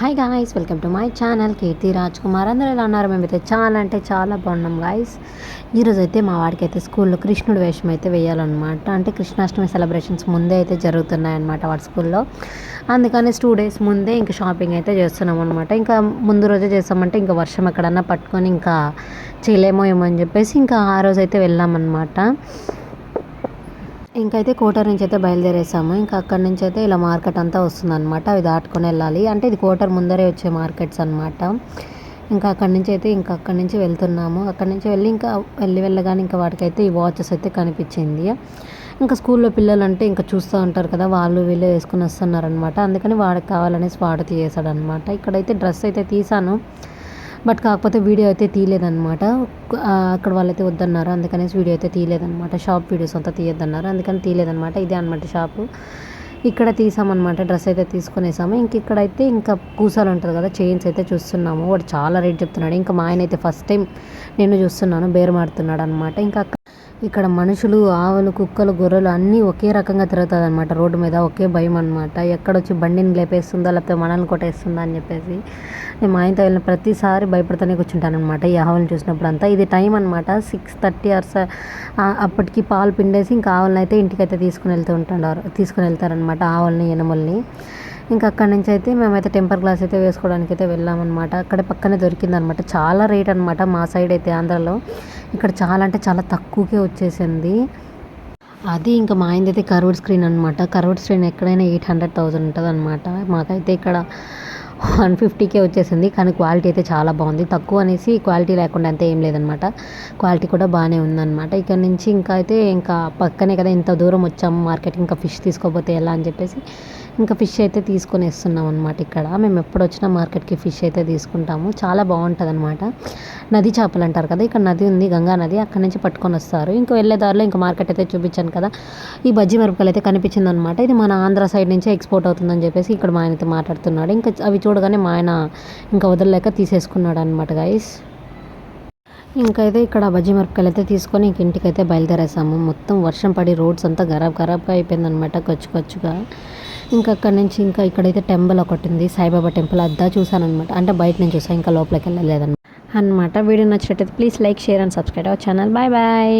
Hi guys welcome to my channel Keerthi Raj Kumar అందరూ ఎలా ఉన్నారు? మేమైతే చాలా అంటే చాలా బాగున్నాం గాయస్ ఈరోజు అయితే మా వాడికి అయితే స్కూల్లో కృష్ణుడు వేషం అయితే వేయాలన్నమాట. అంటే కృష్ణాష్టమి సెలబ్రేషన్స్ ముందే అయితే జరుగుతున్నాయి అనమాట వాడి స్కూల్లో. అందుకని టూ డేస్ ముందే ఇంకా షాపింగ్ అయితే చేస్తున్నాం అనమాట ఇంకా ముందు రోజే చేస్తామంటే ఇంకా వర్షం ఎక్కడన్నా పట్టుకొని ఇంకా చేయలేమో ఏమో అని చెప్పేసి ఇంకా ఆ రోజు అయితే వెళ్ళామన్నమాట. ఇంకైతే కోటర్ నుంచి అయితే బయలుదేరేసాము. ఇంకా అక్కడి నుంచి అయితే ఇలా మార్కెట్ అంతా వస్తుంది అనమాట అవి దాటుకొని వెళ్ళాలి. అంటే ఇది కోటర్ ముందరే వచ్చే మార్కెట్స్ అనమాట ఇంకా అక్కడి నుంచి అయితే ఇంకా అక్కడి నుంచి వెళ్తున్నాము. అక్కడి నుంచి వెళ్ళి ఇంకా వెళ్ళి వెళ్ళగానే ఇంకా వాటికైతే ఈ వాచెస్ అయితే కనిపించింది. ఇంకా స్కూల్లో పిల్లలు అంటే ఇంకా చూస్తూ ఉంటారు కదా వాళ్ళు వీళ్ళు వేసుకుని వస్తున్నారనమాట అందుకని వాడికి కావాలనేసి వాడు తీసాడు అనమాట ఇక్కడైతే డ్రెస్ అయితే తీసాను. బట్ కాకపోతే వీడియో అయితే తీయలేదన్నమాట. అక్కడ వాళ్ళైతే వద్దన్నారు. అందుకనేసి వీడియో అయితే తీయలేదన్నమాట. షాప్ వీడియోస్ అంతా తీయొద్దన్నారు. అందుకని తీయలేదన్నమాట. ఇదే అనమాట షాపు. ఇక్కడ తీసామన్నమాట. డ్రెస్ అయితే తీసుకునేసాము. ఇంక ఇక్కడైతే ఇంకా కూసాలు ఉంటుంది కదా చైన్స్ అయితే చూస్తున్నాము. వాడు చాలా రేట్ చెప్తున్నాడు. ఇంకా మా ఆయన అయితే ఫస్ట్ టైం నేను చూస్తున్నాను. బేరమాడుతున్నాడు అనమాట ఇంకా ఇక్కడ మనుషులు ఆవులు కుక్కలు గొర్రెలు అన్నీ ఒకే రకంగా తిరుగుతుంది అనమాట రోడ్డు మీద ఒకే భయం అనమాట ఎక్కడొచ్చి బండిని లేపేస్తుందో లేకపోతే మనల్ని కొట్టేస్తుందా అని చెప్పేసి నేను మా ఆయనతో వెళ్ళిన ప్రతిసారి భయపడుతూనే కూర్చుంటాను అనమాట ఈ ఆవులను చూసినప్పుడు అంతా ఇది టైం అనమాట సిక్స్ థర్టీ అవర్స్ అప్పటికి పాలు పిండేసి ఇంకా ఆవులను అయితే ఇంటికైతే తీసుకుని వెళ్తూ ఉంటారు తీసుకుని వెళ్తారనమాట ఆవులని ఎనమల్ని. ఇంకా అక్కడి నుంచి అయితే మేమైతే టెంపర్ గ్లాస్ అయితే వేసుకోవడానికి అయితే వెళ్ళామన్నమాట. అక్కడే పక్కనే దొరికిందనమాట చాలా రేట్ అనమాట మా సైడ్ అయితే ఆంధ్రాలో. ఇక్కడ చాలా అంటే చాలా తక్కువకే వచ్చేసింది. అది ఇంకా మా ఆయనది అయితే కర్వ్డ్ స్క్రీన్ అనమాట కర్వ్డ్ స్క్రీన్ ఎక్కడైనా ఎయిట్ హండ్రెడ్ థౌజండ్ ఉంటుంది అనమాట మాకైతే ఇక్కడ వన్ ఫిఫ్టీకే వచ్చేసింది. కానీ క్వాలిటీ అయితే చాలా బాగుంది. తక్కువ అనేసి క్వాలిటీ లేకుండా అంతే ఏం లేదనమాట క్వాలిటీ కూడా బాగానే ఉందన్నమాట. ఇక్కడ నుంచి ఇంకా అయితే ఇంకా పక్కనే కదా ఇంత దూరం వచ్చాము. మార్కెట్ ఇంకా ఫిష్ తీసుకోకపోతే ఎలా అని చెప్పేసి ఇంకా ఫిష్ అయితే తీసుకొని వేస్తున్నాం అనమాట ఇక్కడ. మేము ఎప్పుడు వచ్చినా మార్కెట్కి ఫిష్ అయితే తీసుకుంటాము. చాలా బాగుంటుంది అనమాట నది చేపలు అంటారు కదా ఇక్కడ నది ఉంది గంగా నది అక్కడ నుంచి పట్టుకొని వస్తారు. ఇంకా వెళ్ళే దారిలో ఇంకా మార్కెట్ అయితే చూపించాను కదా. ఈ బజ్జీ మిరపకాయలు అయితే కనిపించింది అనమాట ఇది మన ఆంధ్ర సైడ్ నుంచే ఎక్స్పోర్ట్ అవుతుందని చెప్పేసి ఇక్కడ మా ఆయనతో మాట్లాడుతున్నాడు. ఇంకా అవి చూడగానే మా ఆయన ఇంకా వదలలేక తీసేసుకున్నాడు అనమాట గైస్ ఇంకైతే ఇక్కడ బజ్జీ మిరపకాయలు అయితే తీసుకొని ఇంక ఇంటికైతే బయలుదేరేసాము. మొత్తం వర్షం పడి రోడ్స్ అంతా గరాబ్ గరాబ్గా అయిపోయిందనమాట ఖర్చు ఇంకా అక్కడ నుంచి ఇంకా ఇక్కడైతే టెంపుల్ ఒకటి ఉంది సాయిబాబా టెంపుల్. అద్దా చూసాను అనమాట అంటే బయట నుంచి చూసాను ఇంకా లోపలికి వెళ్ళలేదన్నమాట. అనమాట వీడియో నచ్చినట్టయితే please like share and subscribe our channel. Bye bye.